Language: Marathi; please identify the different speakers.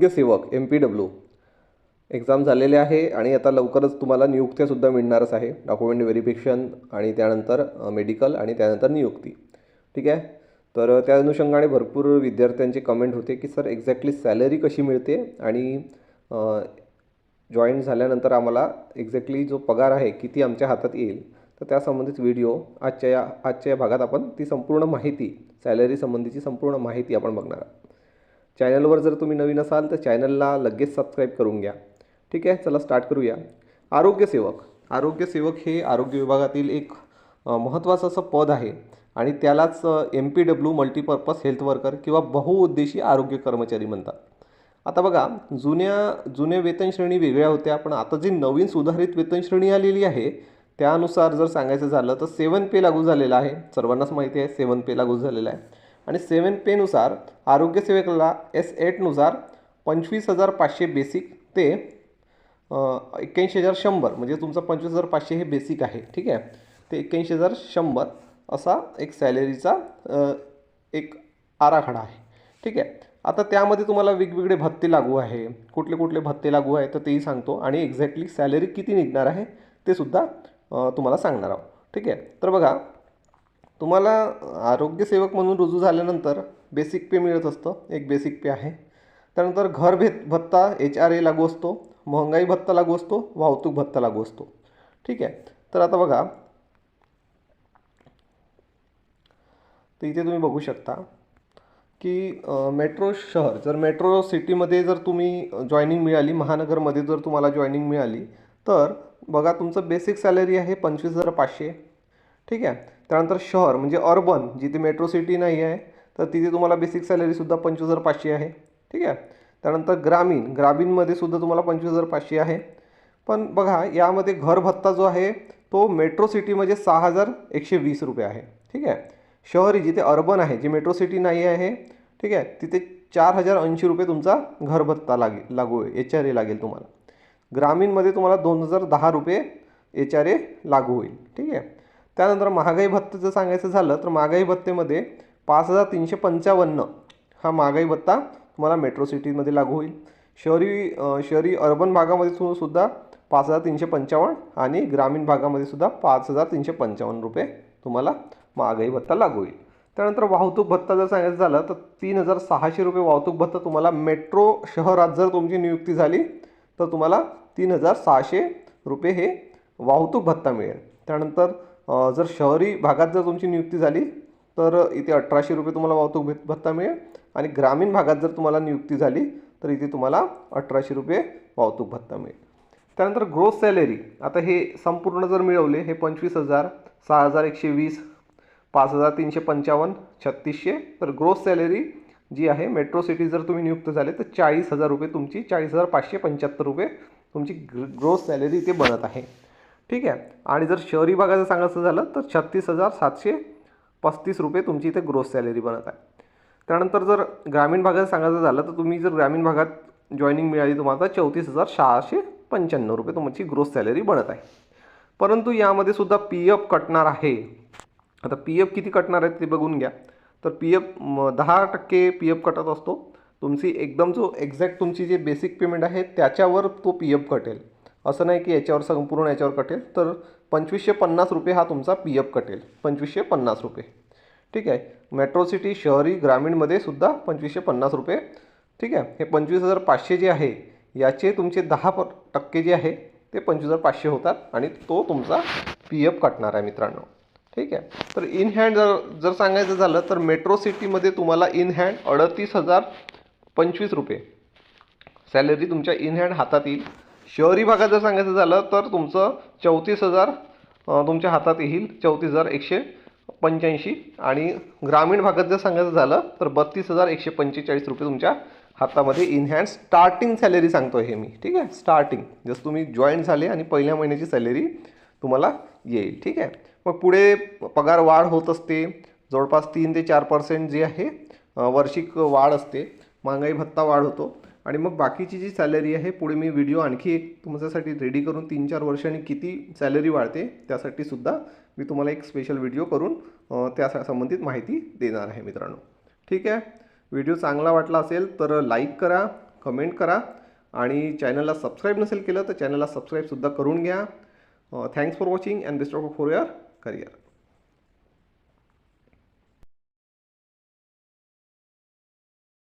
Speaker 1: आरोग्य सेवक एम पी डब्ल्यू एक्झाम झालेले आहे आणि आता लवकरच तुम्हाला नियुक्त्यासुद्धा मिळणारच आहे. डॉक्युमेंट व्हेरिफिकेशन आणि त्यानंतर मेडिकल आणि त्यानंतर नियुक्ती. ठीक आहे? तर त्या अनुषंगाने भरपूर विद्यार्थ्यांचे कमेंट होते की सर एक्झॅक्टली सॅलरी कशी मिळते? आणि जॉईन झाल्यानंतर आम्हाला एक्झॅक्टली जो पगार आहे किती आमच्या हातात येईल? तर त्यासंबंधित व्हिडिओ आजच्या या आजच्या या भागात आपण ती संपूर्ण माहिती सॅलरी संबंधीची संपूर्ण माहिती आपण बघणार आहोत. चॅनलवर जर तुम्ही नवीन असाल तर चॅनलला लगेच सबस्क्राईब करून घ्या. ठीक आहे? चला स्टार्ट करूया. आरोग्यसेवक आरोग्यसेवक हे आरोग्य विभागातील एक महत्त्वाचं असं पद आहे आणि त्यालाच M P W multipurpose health worker किंवा बहुउद्देशी आरोग्य कर्मचारी म्हणतात. आता बघा जुन्या जुन्या वेतन श्रेणी वेगळ्या होत्या पण आता जी नवीन सुधारित वेतन श्रेणी आलेली आहे त्यानुसार जर सांगायचं झालं तर सेवन पे लागू झालेला आहे. सर्वांनाच माहिती आहे सेवन पे लागू झालेला आहे. आणि सेवन पेनुसार आरोग्यसेवकाला एस एटनुसार पंचवीस हजार पाचशे बेसिक ते एक्क्याऐंशी हजार शंभर म्हणजे तुमचं पंचवीस हजार पाचशे हे बेसिक आहे ठीक आहे? ते एक्क्याऐंशी हजार शंभर असा एक सॅलरीचा एक आराखडा आहे ठीक आहे? आता त्यामध्ये तुम्हाला वेगवेगळे भत्ते लागू आहे कुठले कुठले भत्ते लागू आहे तर तेही सांगतो. आणि एक्झॅक्टली सॅलरी किती निघणार आहे ते सुद्धा तुम्हाला सांगणार आहोत ठीक आहे? तर बघा तुम्हाला आरोग्यसेवक म्हणून रुजू झाल्यानंतर बेसिक पे मिळत असतं. एक बेसिक पे आहे. त्यानंतर घर भेत भत्ता एच आर ए लागू असतो. महंगाई भत्ता लागू असतो. वाहतूक भत्ता लागू असतो. ठीक आहे. तर आता बघा. तर इथे तुम्ही बघू शकता की मेट्रो शहर जर मेट्रो सिटीमध्ये जर तुम्ही जॉईनिंग मिळाली महानगरमध्ये जर तुम्हाला जॉईनिंग मिळाली तर बघा तुमचं बेसिक सॅलरी आहे पंचवीस हजार पाचशे. ठीक आहे. त्यानंतर शहर म्हणजे अर्बन जिथे मेट्रो सिटी नाही आहे तर तिथे तुम्हाला बेसिक सॅलरीसुद्धा पंचवीस हजार पाचशे आहे. ठीक आहे? त्यानंतर ग्रामीण ग्रामीणमध्ये सुद्धा तुम्हाला पंचवीस हजार पाचशे आहे. पण बघा यामध्ये घर भत्ता जो आहे तो मेट्रो सिटीमध्ये सहा हजार एकशे वीस रुपये आहे. ठीक आहे? शहरी जिथे अर्बन आहे जे मेट्रो सिटी नाही आहे ठीक आहे? तिथे चार हजार ऐंशी रुपये तुमचा घर भत्ता लागेल लागू एच आर ए लागेल तुम्हाला. ग्रामीणमध्ये तुम्हाला दोन हजार दहा रुपये एच आर ए लागू होईल. ठीक आहे? त्यानंतर महागाई भत्ता जर सांगायचं झालं तर महागाई भत्तेमध्ये पाच हजार तीनशे पंचावन्न हा महागाई भत्ता तुम्हाला मेट्रो सिटीमध्ये लागू होईल. शहरी शहरी अर्बन भागामध्ये सु सुद्धा पाच हजार तीनशे पंचावन्न आणि ग्रामीण भागामध्ये सुद्धा पाच हजार तीनशे पंचावन्न रुपये तुम्हाला महागाई भत्ता लागू होईल. त्यानंतर वाहतूक भत्ता जर सांगायचं झालं तर तीन हजार सहाशे रुपये वाहतूक भत्ता तुम्हाला मेट्रो शहरात जर तुमची नियुक्ती झाली तर तुम्हाला तीन हजार सहाशे रुपये हे वाहतूक भत्ता मिळेल. त्यानंतर जर शहरी भागात जर तुमची नियुक्ती झाली तर इथे अठराशे रुपये तुम्हाला वाहतूक भत्ता मिळेल आणि ग्रामीण भागात जर तुम्हाला नियुक्ती झाली तर इथे तुम्हाला अठराशे रुपये वाहतूक भत्ता मिळेल. त्यानंतर ग्रोस सॅलरी आता हे संपूर्ण जर मिळवले हे पंचवीस हजार सहा हजार एकशे वीस पाच हजार तीनशे पंचावन्न छत्तीसशे तर ग्रोस सॅलरी जी आहे मेट्रो सिटी जर तुम्ही नियुक्त झाले तर चाळीस हजार रुपये तुमची चाळीस हजार पाचशे पंच्याहत्तर रुपये तुमची ग्र ग्रोस सॅलरी इथे बनत आहे. ठीक आहे? आणि जर शहरी भागाचं सांगायचं झालं तर छत्तीस हजार सातशे पस्तीस रुपये तुमची इथे ग्रोस सॅलरी बनत आहे. त्यानंतर जर ग्रामीण भागात सांगायचं झालं तर तुम्ही जर ग्रामीण भागात जॉईनिंग मिळाली तुम्हाला तर चौतीस हजार सहाशे पंच्याण्णव रुपये तुमची ग्रोस सॅलरी बनत आहे. परंतु यामध्ये सुद्धा पी एफ कटणार आहे. आता पी एफ किती कटणार आहे ते बघून घ्या. तर पी एफ दहा टक्के पी एफ कटत असतो. तुमची एकदम जो एक्झॅक्ट तुमची जे बेसिक पेमेंट आहे त्याच्यावर तो पी एफ कटेल. असं नाही की याच्यावर संपूर्ण याच्यावर कटेल तर पंचवीसशे पन्नास रुपये हा तुमचा पी एफ कटेल. पंचवीसशे पन्नास रुपये. ठीक आहे? मेट्रो सिटी शहरी ग्रामीणमध्ये सुद्धा पंचवीसशे पन्नास रुपये. ठीक आहे? हे पंचवीस हजार पाचशे जे आहे याचे तुमचे दहा प टक्के जे आहे ते पंचवीस हजार पाचशे होतात आणि तो तुमचा पी एफ कटणार आहे मित्रांनो. ठीक आहे? तर इन हँड जर जर सांगायचं झालं तर मेट्रो सिटीमध्ये तुम्हाला इन हँड अडतीस हजार पंचवीस रुपये. सॅलरी तुमच्या इन हँड हातात येईल. शहरी भागात जर सांगायचं झालं तर तुमचं चौतीस हजार तुमच्या हातात येईल चौतीस हजार एकशे पंच्याऐंशी. आणि ग्रामीण भागात जर सांगायचं झालं तर बत्तीस हजार एकशे पंचेचाळीस रुपये तुमच्या हातामध्ये इन हँड स्टार्टिंग सॅलरी सांगतो हे मी ठीक आहे? स्टार्टिंग जसं तुम्ही जॉईन झाले आणि पहिल्या महिन्याची सॅलरी तुम्हाला येईल ठीक आहे? मग पुढे पगार वाढ होत असते. जवळपास तीन ते चार पर्सेंट जी आहे वार्षिक वाढ असते. महागाई भत्ता वाढ होतो. आणि मग बाकीची जी सॅलरी आहे पुढे मी व्हिडिओ आणखी एक तुमच्यासाठी रेडी करून तीन चार वर्षांनी किती सॅलरी वाढते त्यासाठी सुद्धा मी तुम्हाला एक स्पेशल व्हिडिओ करून त्या संबंधित माहिती देणार आहे मित्रांनो. ठीक आहे? व्हिडिओ चांगला वाटला असेल तर लाईक करा कमेंट करा आणि चॅनलला सबस्क्राईब नसेल केलं तर चॅनलला सबस्क्राईबसुद्धा करून घ्या. Thanks for watching and best of for your career